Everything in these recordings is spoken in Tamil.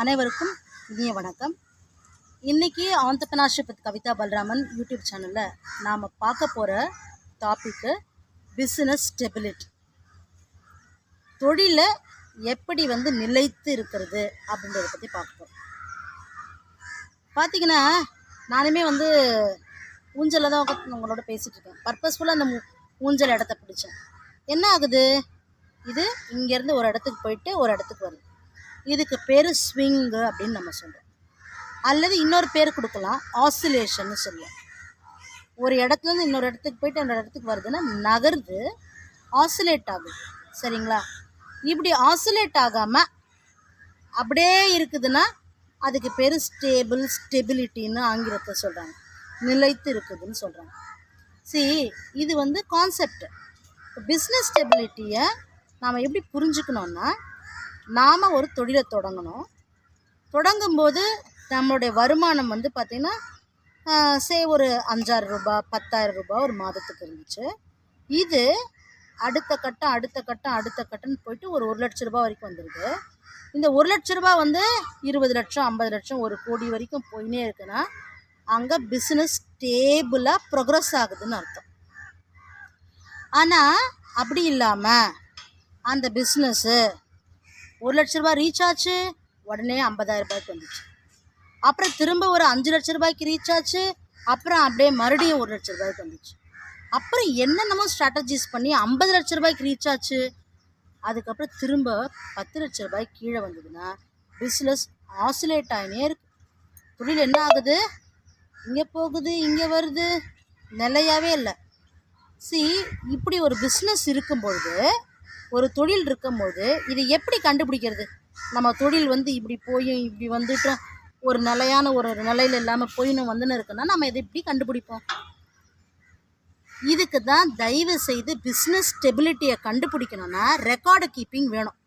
அனைவருக்கும் இனிய வணக்கம். இன்றைக்கி entrepreneurship with Kavitha Balraman YouTube சேனலில் நாம் பார்க்க போகிற டாப்பிக்கு பிஸ்னஸ் ஸ்டெபிலிட்டி தொழிலை எப்படி வந்து நிலைத்து இருக்கிறது அப்படின்றத பற்றி பார்ப்போம் பார்த்திங்கன்னா பார்த்தீங்கன்னா நானுமே வந்து ஊஞ்சலில் தான் உங்களோட பேசிகிட்டு இருக்கேன். பர்பஸ்ஃபுல்லாக அந்த ஊஞ்சல் இடத்த பிடிச்சேன். என்ன ஆகுது? இது இங்கேருந்து ஒரு இடத்துக்கு போயிட்டு ஒரு இடத்துக்கு வருது. இதுக்கு பேர் ஸ்விங்கு அப்படின்னு நம்ம சொல்கிறோம் அல்லது இன்னொரு பேர் கொடுக்கலாம் ஆசிலேஷன்னு சொல்லுவோம். ஒரு இடத்துலேருந்து இன்னொரு இடத்துக்கு போயிட்டு அந்த இடத்துக்கு வருதுன்னா நகருது ஆசிலேட் ஆகுது சரிங்களா? இப்படி ஆசிலேட் ஆகாமல் அப்படியே இருக்குதுன்னா அதுக்கு பேர் ஸ்டேபிள் ஸ்டெபிலிட்டின்னு ஆங்கிலத்தை சொல்கிறாங்க நிலைத்து இருக்குதுன்னு சொல்கிறாங்க சி இது வந்து கான்செப்ட் பிஸ்னஸ் ஸ்டெபிலிட்டியை நாம் எப்படி புரிஞ்சுக்கணுன்னா நாம் ஒரு தொழிலை தொடங்கணும். தொடங்கும்போது நம்மளுடைய வருமானம் வந்து பார்த்திங்கன்னா சே ஒரு அஞ்சாயிரம் ரூபாய் பத்தாயிரம் ரூபாய் ஒரு மாதத்துக்கு இருந்துச்சு. இது அடுத்த கட்டம் அடுத்த கட்டம் அடுத்த கட்டம்னு போயிட்டு ஒரு ஒரு லட்ச ரூபா வரைக்கும் வந்துடுது இந்த ஒரு லட்ச ரூபாய் வந்து இருபது லட்சம் ஐம்பது லட்சம் ஒரு கோடி வரைக்கும் போயினே இருக்குன்னா அங்கே பிஸ்னஸ் ஸ்டேபிளாக ப்ரொக்ரஸ் ஆகுதுன்னு அர்த்தம். ஆனால் அப்படி இல்லாமல் அந்த பிஸ்னஸ்ஸு ஒரு லட்ச ரூபாய் ரீச் ஆச்சு உடனே ஐம்பதாயிரம் ரூபாய்க்கு வந்துச்சு. அப்புறம் திரும்ப ஒரு அஞ்சு லட்ச ரூபாய்க்கு ரீச் ஆச்சு அப்புறம் அப்படியே மறுபடியும் ஒரு லட்ச ரூபாய்க்கு வந்துச்சு. அப்புறம் என்னென்னமோ ஸ்ட்ராட்டஜிஸ் பண்ணி ஐம்பது லட்ச ரூபாய்க்கு ரீச் ஆச்சு. அதுக்கப்புறம் திரும்ப பத்து லட்ச ரூபாய்க்கு கீழே வந்ததுன்னா பிஸ்னஸ் ஆசிலேட் ஆகினே இருக்கு. தொழில் என்ன ஆகுது? இங்கே போகுது இங்கே வருது. நிலையாவே இல்லை. சி இப்படி ஒரு பிஸ்னஸ் இருக்கும்பொழுது ஒரு தொழில் இருக்கும்போது இது எப்படி கண்டுபிடிக்கிறது? நம்ம தொழில் வந்து இப்படி போயும் இப்படி வந்துட்டும் ஒரு நிலையான ஒரு நிலையில் இல்லாமல் போயினும் வந்துன்னு இருக்குன்னா நம்ம இதை இப்படி கண்டுபிடிப்போம்? இதுக்கு தான் தயவு செய்து பிஸ்னஸ் ஸ்டெபிலிட்டியை கண்டுபிடிக்கணும்னா ரெக்கார்டு கீப்பிங் வேணும்.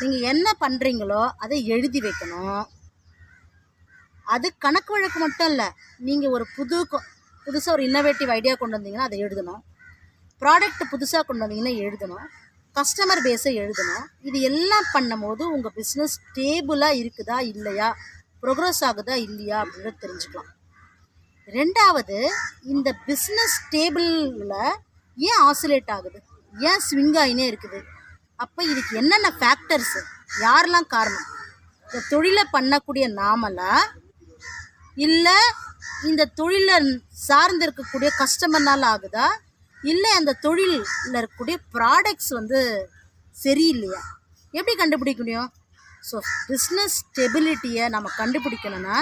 நீங்கள் என்ன பண்ணுறீங்களோ அதை எழுதி வைக்கணும். அது கணக்கு வழக்கு மட்டும் இல்லை நீங்கள் ஒரு புது புதுசாக ஒரு இன்னோவேட்டிவ் ஐடியா கொண்டு வந்தீங்கன்னா அதை எழுதணும். ப்ராடக்ட் புதுசாக கொண்டு வந்தீங்கன்னா எழுதணும். கஸ்டமர் பேஸை எழுதணும். இது எல்லாம் பண்ணும்போது உங்கள் பிஸ்னஸ் ஸ்டேபிளாக இருக்குதா இல்லையா? ப்ரோக்ரஸ் ஆகுதா இல்லையா? அப்படின்றத தெரிஞ்சுக்கலாம். ரெண்டாவது இந்த பிஸ்னஸ் ஸ்டேபிளில் ஏன் ஆசிலேட் ஆகுது? ஏன் ஸ்விங் ஆகினே இருக்குது? அப்போ இதுக்கு என்னென்ன ஃபேக்டர்ஸு யாரெல்லாம் காரணம்? இந்த தொழிலை பண்ணக்கூடிய நாமலா இல்லை இந்த தொழிலை சார்ந்து இருக்கக்கூடிய கஸ்டமர்னால ஆகுதா? இல்லை அந்த தொழிலில் இருக்கக்கூடிய ப்ராடக்ட்ஸ் வந்து சரியில்லையா? எப்படி கண்டுபிடிக்க முடியும்? ஸோ பிஸ்னஸ் ஸ்டெபிலிட்டியை நம்ம கண்டுபிடிக்கணும்னா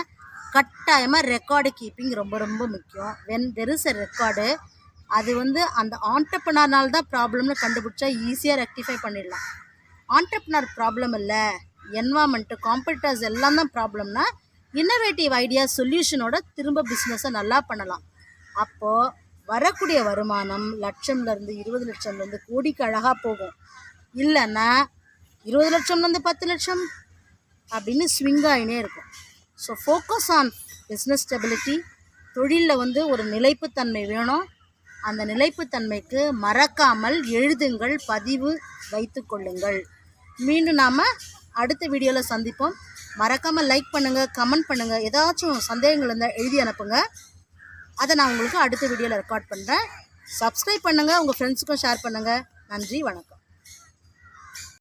கட்டாயமாக ரெக்கார்டு கீப்பிங் ரொம்ப ரொம்ப முக்கியம். When there is a record அது வந்து அந்த ஆண்டர்பனார்னால தான் ப்ராப்ளம்னு கண்டுபிடிச்சா ஈஸியாக ரெக்டிஃபை பண்ணிடலாம். ஆண்டர்பனர் ப்ராப்ளம் இல்லை என்வாமெண்ட்டு காம்படிட்டர்ஸ் எல்லாம் தான் ப்ராப்ளம்னா இன்னோவேட்டிவ் ஐடியா சொல்யூஷனோட திரும்ப பிஸ்னஸை நல்லா பண்ணலாம். அப்போது வரக்கூடிய வருமானம் லட்சம்லேருந்து இருபது லட்சம்லேருந்து கோடிக்கு அழகாக போகும். இல்லைன்னா இருபது லட்சம்லேருந்து பத்து லட்சம் அப்படின்னு ஸ்விங் ஆகினே இருக்கும். So focus on business stability தொழிலில் வந்து ஒரு நிலைப்புத்தன்மை வேணும். அந்த நிலைப்புத்தன்மைக்கு மறக்காமல் எழுதுங்கள் பதிவு வைத்து கொள்ளுங்கள். மீண்டும் நாம் அடுத்த வீடியோவில் சந்திப்போம். மறக்காமல் லைக் பண்ணுங்கள் கமெண்ட் பண்ணுங்கள் ஏதாச்சும் சந்தேகங்கள் இருந்தால் எழுதி அனுப்புங்கள் அதை நான் உங்களுக்கு அடுத்த வீடியோவில் ரெக்கார்ட் பண்ணுறேன் சப்ஸ்கிரைப் பண்ணுங்கள் உங்கள் ஃப்ரெண்ட்ஸுக்கும் ஷேர் பண்ணுங்கள் நன்றி வணக்கம்.